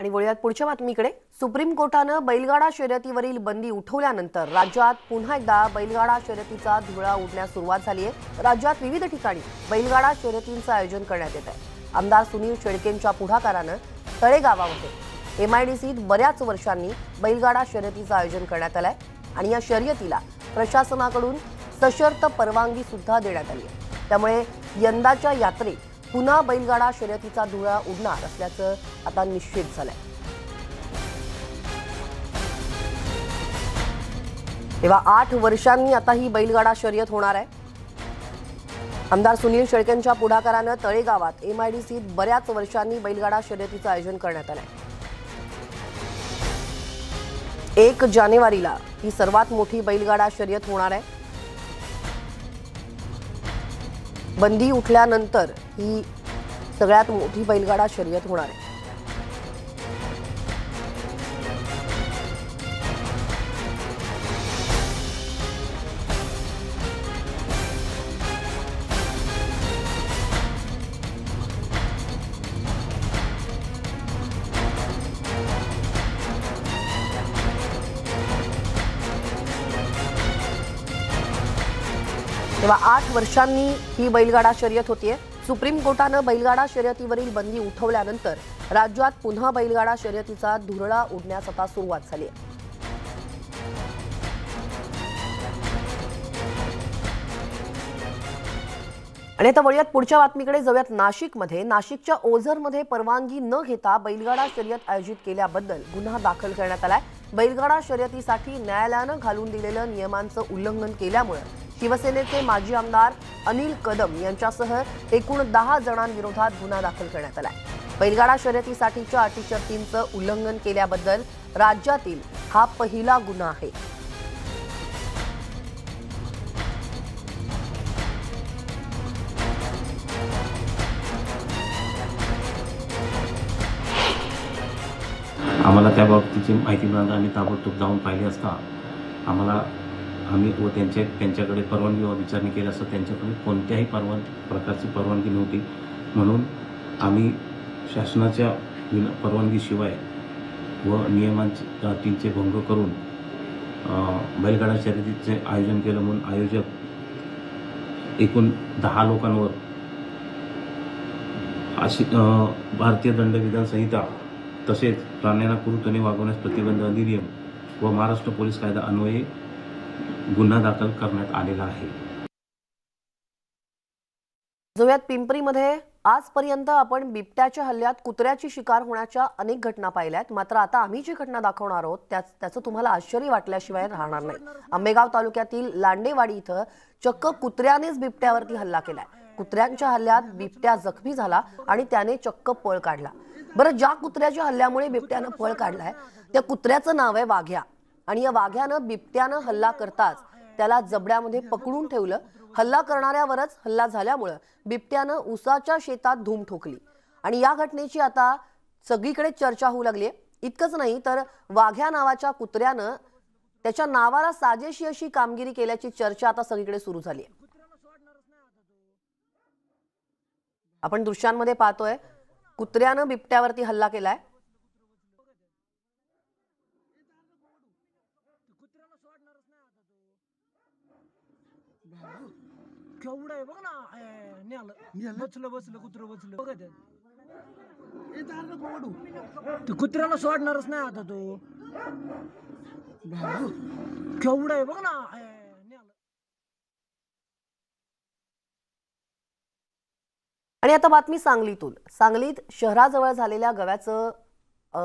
आणि वळूयात पुढच्या बातमीकडे. सुप्रीम कोर्टानं बैलगाडा शर्यतीवरील बंदी उठवल्यानंतर राज्यात पुन्हा एकदा बैलगाडा शर्यतीचा धुळा उडण्यास सुरुवात झाली आहे. राज्यात विविध ठिकाणी बैलगाडा शर्यतींचं आयोजन करण्यात येत आहे. आमदार सुनील शेळकेंच्या पुढाकारानं तळेगावामध्ये एमआयडीसीत बऱ्याच वर्षांनी बैलगाडा शर्यतीचं आयोजन करण्यात आलंय आणि या शर्यतीला प्रशासनाकडून सशर्त परवानगी सुद्धा देण्यात आली आहे. त्यामुळे यंदाच्या यात्रेत पुन्हा बैलगाडा शर्यतीचा धुळा उडणार असल्याचं आता निश्चित झालंय. तेव्हा आठ वर्षांनी आता ही बैलगाडा शर्यत होणार आहे. आमदार सुनील शेळकेंच्या पुढाकारानं तळेगावात एमआयडीसीत बऱ्याच वर्षांनी बैलगाडा शर्यतीचं आयोजन करण्यात आलंय. एक जानेवारीला ही सर्वात मोठी बैलगाडा शर्यत होणार आहे. बंदी उठल्यानंतर ही सगळ्यात मोठी बैलगाडा शर्यत होणार आहे. तेव्हा आठ वर्षांनी ही बैलगाडा शर्यत होतीये. सुप्रीम कोर्टानं बैलगाडा शर्यतीवरील बंदी उठवल्यानंतर राज्यात पुन्हा बैलगाडा शर्यतीचा धुरळा उडण्यास आता सुरुवात झाली आहे. आणि आता वळूयात पुढच्या बातमीकडे जाऊयात नाशिकमध्ये. नाशिकच्या ओझरमध्ये परवानगी न घेता बैलगाडा शर्यत आयोजित केल्याबद्दल गुन्हा दाखल करण्यात आलाय. बैलगाडा शर्यतीसाठी न्यायालयानं घालून दिलेलं नियमांचं उल्लंघन केल्यामुळे शिवसेनेचे माजी आमदार अनिल कदम यांच्यासह एकूण दहा जणांविरोधात गुन्हा दाखल करण्यात आलाय. बैलगाडा शर्यतीसाठीच्या अटी शर्तींचं उल्लंघन केल्याबद्दल राज्यातील हा पहिला गुन्हा आहे. आम्हाला त्या बाबतीची माहिती मिळाली आम्ही ताबडतोब जाऊन पाहिले असता आम्हाला आम्ही व त्यांच्या त्यांच्याकडे परवानगी व विचारणी केली असता त्यांच्याकडे कोणत्याही परवान प्रकारची परवानगी नव्हती. म्हणून आम्ही शासनाच्या विना परवानगीशिवाय व नियमांचे अटींचे भंग करून बैलगाडा शर्यतीचे आयोजन केलं म्हणून आयोजक एकूण दहा लोकांवर अशी भारतीय दंडविधान संहिता तसेच प्राण्यांना कुरुतने वागवण्यास प्रतिबंध अधिनियम व महाराष्ट्र पोलीस कायदा अन्वये गुन्हा दाखल करण्यात आलेला आहे. जुव्यात पिंपरीमध्ये आजपर्यंत आपण बिबट्याच्या हल्ल्यात कुत्र्याची शिकार होण्याच्या अनेक घटना पाहिल्यात. मात्र आता आम्ही जी घटना दाखवणार आहोत त्याचं तुम्हाला आश्चर्य वाटल्याशिवाय राहणार नाही. आंबेगाव तालुक्यातील लांडेवाडी इथं चक्क कुत्र्यानेच बिबट्यावरती हल्ला केलाय. कुत्र्यांच्या हल्ल्यात बिबट्या जखमी झाला आणि त्याने चक्क पळ काढला. बरं ज्या कुत्र्याच्या हल्ल्यामुळे बिबट्यानं पळ काढलाय त्या कुत्र्याचं नाव आहे वाघ्या. आणि या वाघ्यानं बिबट्यानं हल्ला करताच त्याला जबड्यामध्ये पकडून ठेवलं. हल्ला करणाऱ्यावरच हल्ला झाल्यामुळं बिबट्यानं उसाच्या शेतात धूम ठोकली. आणि या घटनेची आता सगळीकडे चर्चा होऊ लागली इतकंच नाही तर वाघ्या नावाच्या कुत्र्यानं त्याच्या नावाला साजेशी अशी कामगिरी केल्याची चर्चा आता सगळीकडे सुरू झाली आहे. आपण दृश्यांमध्ये पाहतोय कुत्र्यानं बिबट्यावरती हल्ला केलाय. केवढं आहे बघ ना. बसलं बसलं कुत्र बसलं. बघ ते. ते कुत्र्याला सोडणारच नाही आता तो. केवढं आहे बघ ना. आणि आता बातमी सांगलीतून. सांगलीत शहराजवळ झालेल्या गव्याचं अ,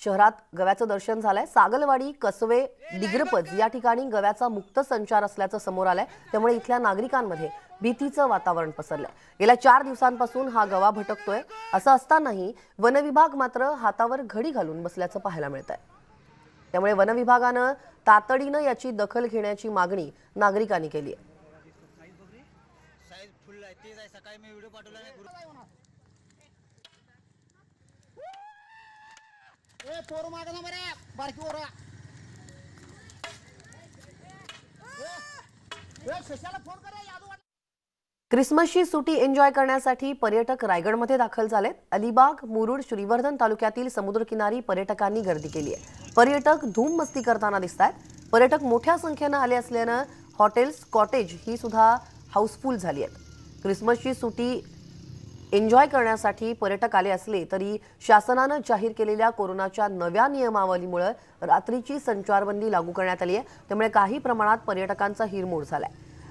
शहरात गव्याचं दर्शन झालंय. सागलवाडी कसवे दिग्रपद या ठिकाणी गव्याचा मुक्त संचार असल्याचं समोर आलंय. त्यामुळे इथल्या नागरिकांमध्ये भीतीचं वातावरण पसरलंय. गेल्या चार दिवसांपासून हा गवा भटकतोय. असं असतानाही वनविभाग मात्र हातावर घडी घालून बसल्याचं पाहायला मिळत आहे त्यामुळे वनविभागानं तातडीनं याची दखल घेण्याची मागणी नागरिकांनी केली आहे. पोरं मागं ना बरे. बारकी क्रिसमसची सुटी एन्जॉय करण्यासाठी पर्यटक रायगडमध्ये दाखल झालेत. अलिबाग मुरुड श्रीवर्धन तालुक्यातील समुद्रकिनारी पर्यटकांनी गर्दी केली आहे. पर्यटक धूम मस्ती करताना दिसत आहेत पर्यटक मोठ्या संख्येनं आले असल्यानं हॉटेल्स कॉटेज ही सुद्धा हाऊसफुल झाली आहेत. क्रिसमसची सुटी एन्जॉय करण्यासाठी पर्यटक आले असले तरी शासनानं जाहीर केलेल्या कोरोनाच्या नव्या नियमावलीमुळे रात्रीची संचारबंदी लागू करण्यात आली आहे. त्यामुळे काही प्रमाणात पर्यटकांचा हिरमोड झालाय.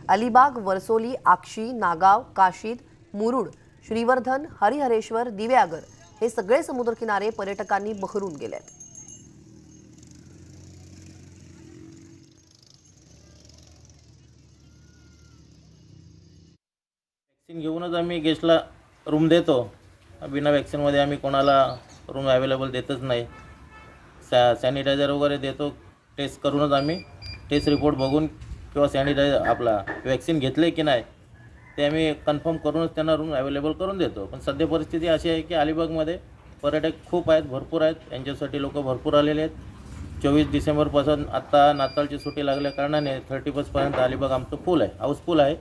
अलिबाग वर्सोली आक्षी नागाव काशीद मुरुड श्रीवर्धन हरिहरेश्वर दिव्यागर हे सगळे समुद्रकिनारे पर्यटकांनी बहरून गेलेत. घेऊनच आम्ही गेस्टला रूम देतो. बिना वॅक्सिनमध्ये आम्ही कोणाला रूम अवेलेबल देतच नाही. सॅ सॅनिटायझर वगैरे देतो. टेस्ट करूनच आम्ही टेस्ट रिपोर्ट बघून किंवा सॅनिटायझर आपला वॅक्सिन घेतले की नाही ते आम्ही कन्फर्म करूनच त्यांना रूम अवेलेबल करून देतो. पण सध्या परिस्थिती अशी आहे की अलिबागमध्ये पर्यटक खूप आहेत भरपूर आहेत. यांच्यासाठी लोक भरपूर आलेले आहेत. चोवीस डिसेंबरपासून आत्ता नाताळची सुट्टी लागल्या कारणाने थर्टी फर्स्टपर्यंत अलिबाग आमचं फुल आहे हाऊसफुल आहे.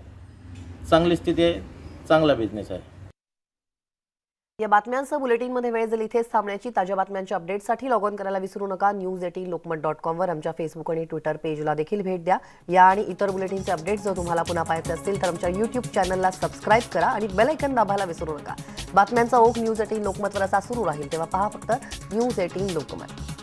चांगली स्थिती आहे चांगला बिझनेस आहे. या बातम्यांसह बुलेटिनमध्ये वेळ झाली इथेच थांबण्याची. ताज्या बातम्यांच्या अपडेटसाठी लॉग ऑन करायला विसरू नका. न्यूज एटीन लोकमत डॉट कॉमवर आमच्या फेसबुक आणि ट्विटर पेजला देखील भेट द्या. या आणि इतर बुलेटिनचे अपडेट्स जर तुम्हाला पुन्हा पाहायचे असतील तर आमच्या यूट्यूब चॅनलला सबस्क्राईब करा आणि बेल ऐकन दाबायला विसरू नका. बातम्यांचा ओघ न्यूज एटीन लोकमतवर असा सुरू राहील तेव्हा पहा फक्त न्यूज एटीन लोकमत.